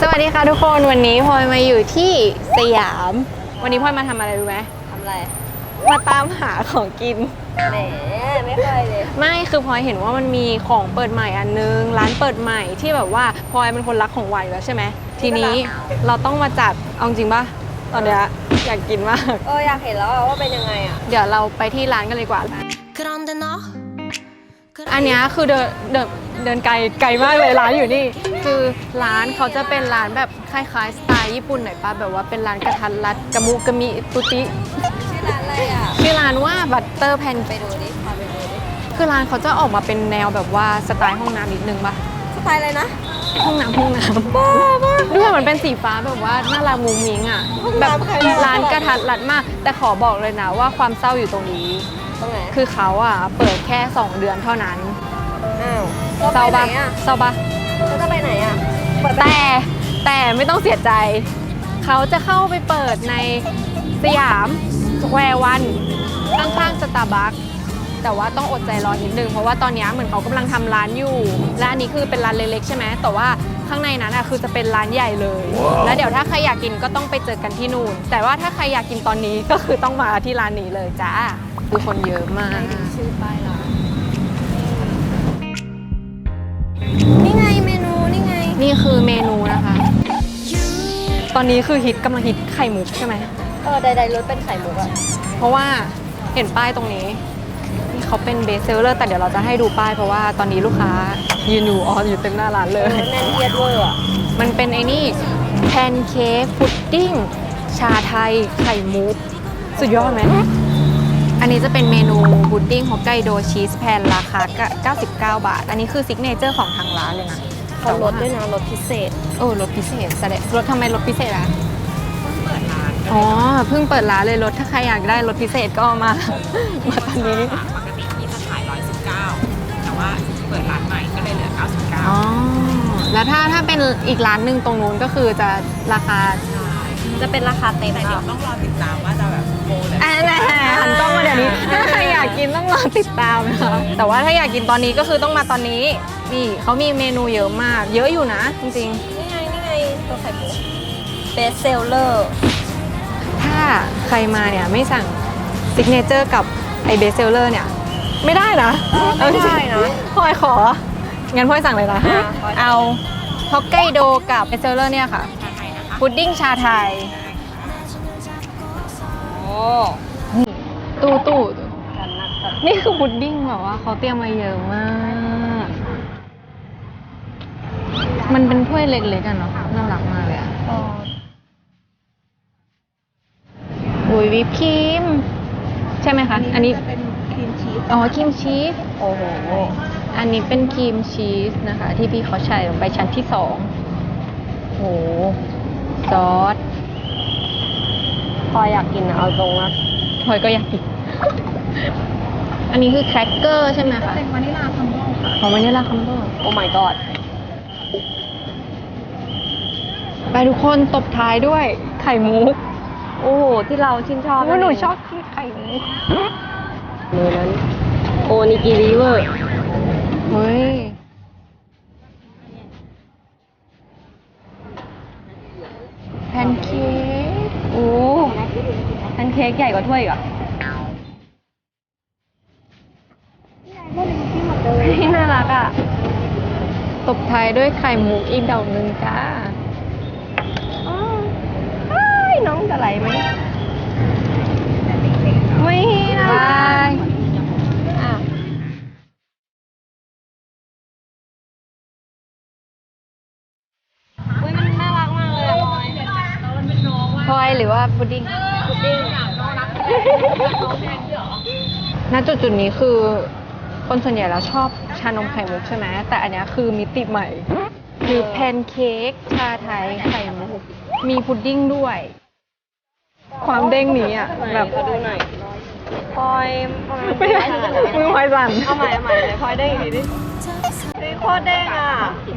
สวัสดีค่ะทุกคนวันนี้พลอยมาอยู่ที่สยาม วันนี้พลอยมาทำอะไรรู้ไหมทำอะไรมาตามหาของกิน แหมไม่เคยเลย ไม่คือพลอยเห็นว่ามันมีของเปิดใหม่อันนึง ร้านเปิดใหม่ที่แบบว่าพลอยเป็นคนรักของหวานอยู่แล้วใช่ไหมทีนี้เราต้องมาจัดเอาจริงปะตอนเนี้ย อยากกินมาก เอออยากเห็นแล้วว่าเป็นยังไงอะ เดี๋ยวเราไปที่ร้านกันเลยกว่า Grande no อันเนี้ยคือเดินเดินเดินไกลไกลมากเลยร้านอยู่นี่ คือร้านเขาจะเป็นร้านแบบคล้ายๆสไตล์ญี่ปุ่นหน่อยป่ะแบบว่าเป็นร้านกระทัดรัดกระมุกกระมิตุติชื่อร้านอะไรอะ ชื่อร้านว่าบัตเตอร์แพนไปดูดิพาไปดูดิคือร้านเขาจะออกมาเป็นแนวแบบว่าสไตล์ห้องน้ำนิดนึงป่ะสไตล์อะไรนะ ห้องน้ำห้องน้ำบ้าบ้าด้วยมันเป็นสีฟ้าแบบว่าน่ารักมุ้งมิ้งอะห้องแบบน้ำใครน่ารักร้านกระทัดรัดมาก แต่ขอบอกเลยนะว่าความเศร้าอยู่ตรงนี้ ตรงไหนคือเขาอะเปิดแค่ 2 เดือนเท่านั้นอ้าวเศร้าไปไหนปะอะเศร้าปะเราจะไปไหนอะเปิดไปแต่แต่ไม่ต้องเสียใจ เขาจะเข้าไปเปิดในสยามสแควร์วันข้างๆสตาร์บัค แต่ว่าต้องอดใจรอนิดนึง เพราะว่าตอนนี้เหมือนเขากำลังทำร้านอยู่และอันนี้คือเป็นร้านเล็กๆใช่ไหมแต่ว่าข้างในนั้นอะคือจะเป็นร้านใหญ่เลย แล้วเดี๋ยวถ้าใครอยากกินก็ต้องไปเจอกันที่นู่น แต่ว่าถ้าใครอยากกินตอนนี้ก็คือต้องมาที่ร้านนี้เลยจ้าคือคนเยอะมากชื่อป้ายร้านนี่ไงเมนูนี่ไง นี่คือเมนูนะคะ ตอนนี้คือฮิตกำลังฮิตไข่มุกใช่ไหมเออใดๆรสเป็นไข่มุกอะเพราะว่าเห็นป้ายตรงนี้นี่ เขาเป็นเบสเซลเลอร์แต่เดี๋ยวเราจะให้ดูป้ายเพราะว่าตอนนี้ลูกค้ายืนอยู่อออยู่เต็มหน้าร้านเลเออยแน่นเอียดเวอร์อะมันเป็นไอ้นี่แพนเค้กพุดดิ้ง ชาไทย ไข่มุก สุดยอดไหม อันนี้จะเป็นเมนูพุดดิ้งฮอกไกโดชีสแพนราคา 99 บาท อันนี้คือซิกเนเจอร์ของทางร้านเลยนะเขาลดด้วยนะลดพิเศษโอ้รถพิเศษแสดงรถทำไมรถพิเศษอะอ๋อ เพิ่งเปิดร้านเลยรถถ้าใครอยากได้รถพิเศษก็มา มาตอนนี้ ถ้าถ้าเป็นอีกร้านหนึ่งตรงนู้นก็คือจะราคาจะเป็นราคาเต็มแต่เดี๋ยวอะต้องรอติดตามว่าจะแบบโปรเลยอ่าแน่หันกล้องมาเดี๋ยวนี้ถ้าใครอยากกินต้องรอติดตามนะคะแต่ว่าถ้าอยากกินตอนนี้ก็คือต้องมาตอนนี้นี่เขามีเมนูเยอะมาก เยอะอยู่นะ จริงนี่ไงนี่ไงตัวไข่มุกเบสเซลเลอร์ๆถ้าใครมาเนี่ยไม่สั่งซิกเนเจอร์กับไอเบสเซลเลอร์เนี่ย ไม่ได้นะไม่ได้นะพลอยของั้นพลอยสั่งเลยนะอะพลอยเอา ฮอกไกโดกับเบสเซลเลอร์เนี่ยค่ะพุดดิ้งชาไทย โอ้ตู้ตู้กันนักกันนี่คือพุดดิ้งแบบว่าเขาเตรียมมาเยอะมาก มันเป็นถ้วยเล็กๆกันเนาะน่ารักมากเลยอะอุยวิปครีม ใช่ไหมคะ อันนี้เป็นครีมชีสอ๋อครีมชีส โอ้โห อันนี้เป็นครีมชีสนะคะ ที่พี่เขาใส่ลงไปชั้นที่สองโหซอสพออยากกินอะเอาตรงนะพลอยก็อยากกิน อันนี้คือแครกเกอร์ใช่ไหมคะเป็นวานิลาคัมโบของวานิลาคัมโบโอ้ my god ไปทุกคนตบท้ายด้วยไข่มุกโอ้โหที่เราชื่นชอบว่าหนูชอบกินไข่มุกมือนั้น โอนิกิริเวอร์ เฮ้ย แพนเค้ก โอ้ แพนเค้กใหญ่กว่าถ้วยอีกอะนี่น่ารักอะ ตบท้ายด้วยไข่มุกอีกดอกหนึ่งจ้าอ้าวอ้ายน้องจะไหลไหมไม่นะบายอะ ว่าพุดดิ้ง พุดดิ้งณจุดจุดๆนี้คือ คนส่วนใหญ่แล้วชอบชานมไข่มุกใช่ไหมแต่อันเนี้ยคือมิติใหม่คือแพนเค้กชาไทยไข่มุก มีพุดดิ้งด้วย ความเด้งนี้อะแบบขอดูหน่อยพลอยมันไม่ได้มือพลอยสั่นเอาใหม่เอาใหม่เลยพลอยได้อีกทีดิเฮ้ยโคตรเด้งอะ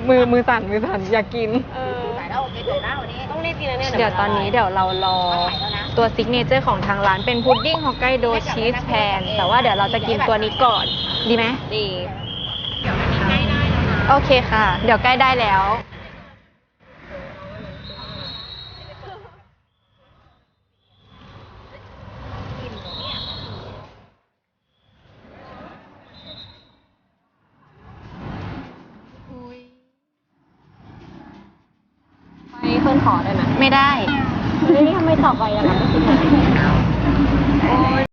มือมือสั่นมือสั่นอยากกิน เออต้องรีบกินนะเนี่ยเดี๋ยวตอนนี้เดี๋ยวเรารอตัวซิกเนเจอร์ของทางร้านเป็นพุดดิ้งฮอกไกโดชีสแพนแต่ว่าเดี๋ยวเราจะกินตัวนี้ก่อน ดีไหมดีเดี๋ยวอันนี้ใกล้ได้แล้วนะโอเคค่ะ เดี๋ยวใกล้ได้แล้ว ไปเพื่อน ขอได้ไหมไม่ได้เฮ้ยทำไมตอบไปอย่างนั้นไม่คิดเลย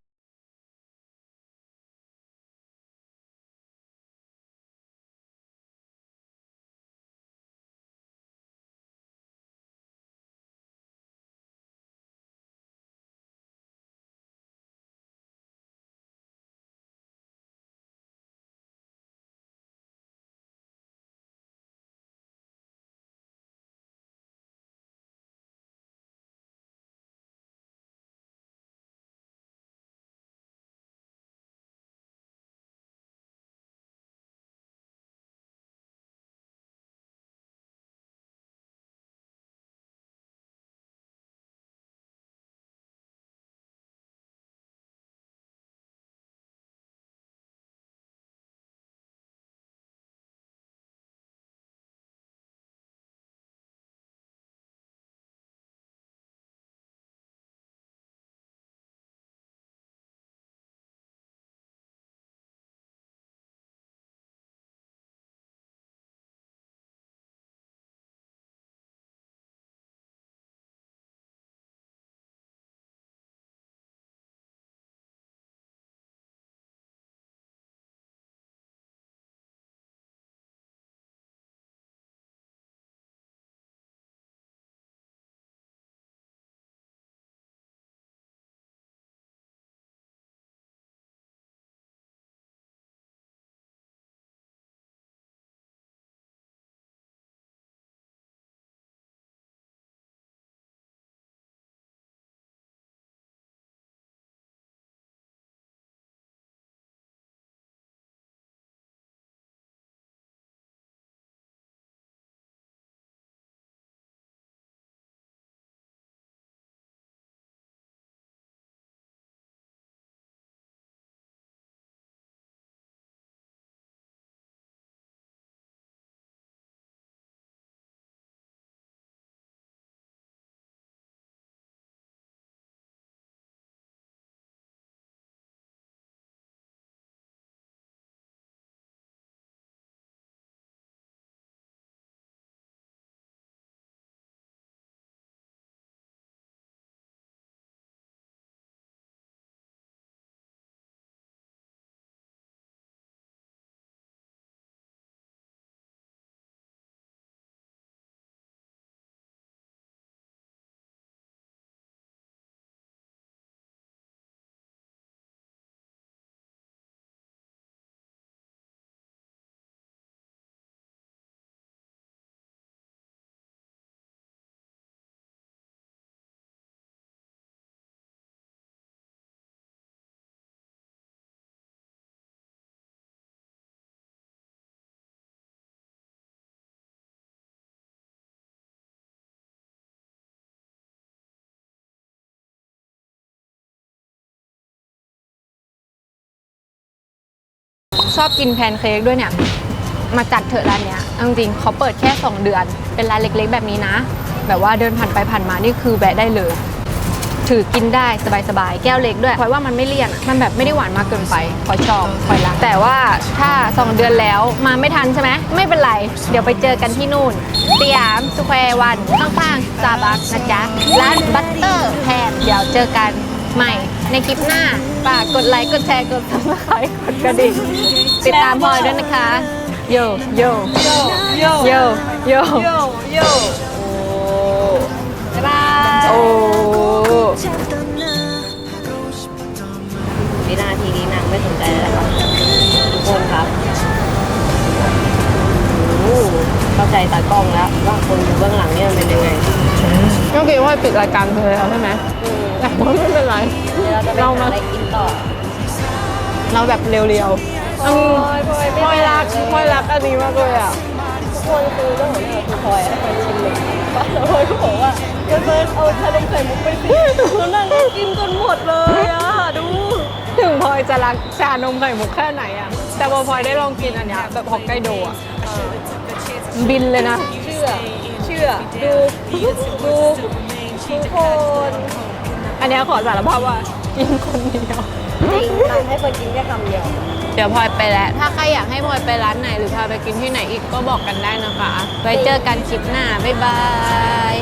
ชอบกินแพนเค้กด้วยเนี่ย มาจัดเถอะร้านเนี้ยเอาจริงๆเขาเปิดแค่ 2 เดือน เป็นร้านเล็กๆ แบบนี้นะ แบบว่าเดินผ่านไปผ่านมานี่คือแวะได้เลย ถือกินได้สบายๆ แก้วเล็กด้วยเพราะว่ามันไม่เลี่ยนอะมันแบบไม่ได้หวานมากเกินไปพอยชอบพอยรักแต่ว่าถ้า 2 เดือนแล้วมาไม่ทันใช่ไหมไม่เป็นไร เดี๋ยวไปเจอกันที่นู่นสยามสแควร์วันข้างๆซาบักนะจ๊ะร้านบัตเตอร์แพนเดี๋ยวเจอกันใหม่ในคลิปหน้าฝากกดไลค์ กดแชร์ กดซับสไครต์กดกระดิ่ง ติดตามพลอยด้วยนะคะโย โย โย โย โย โย โย บ๊ายบายโอ้วินาทีนี้นางไม่สนใจแล้วครับทุกคนครับโอ้โหเข้าใจตากล้องแล้วว่าคนอยู่เบื้องหลังเนี่ยมันเป็นยังไงเมื่อกี้ว่าปิดรายการไปแล้วใช่ไหมอืมแต่ว่าไม่เป็นไร เดี๋ยวเราจะไปเราหามาอะไรกินต่อ เราแบบเรียวๆ อืมโอ้ยพลอยพลอยรักพลอยรักอันนี้มากเลยอะคนคือเรื่องของเรื่อคือพลอยให้พลอยชิมเลยแล้วพลอยก็บอกว่าเฟิร์นเฟิร์นเอาชานมไข่มุกไปสิแล้วนั่งกินจนหมดเลยอะดู ถึงพลอยจะรักชานมไข่มุกแค่ไหนอะ แต่พอพลอยได้ลองกินอันเนี้ยแบบฮอกไกโดอะบินเลยนะ เชื่อ เชื่อ ดู ดูทุกคน อันเนี้ยขอสารภาพว่า กินคนเดียว จริงทำให้คนกินแค่คำเดียว เดี๋ยวพลอยไปแล้ว ถ้าใครอยากให้พลอยไปร้านไหนหรือพาไปกินที่ไหนอีกก็บอกกันได้นะคะ ไว้เจอกันคลิปหน้า บ๊ายบาย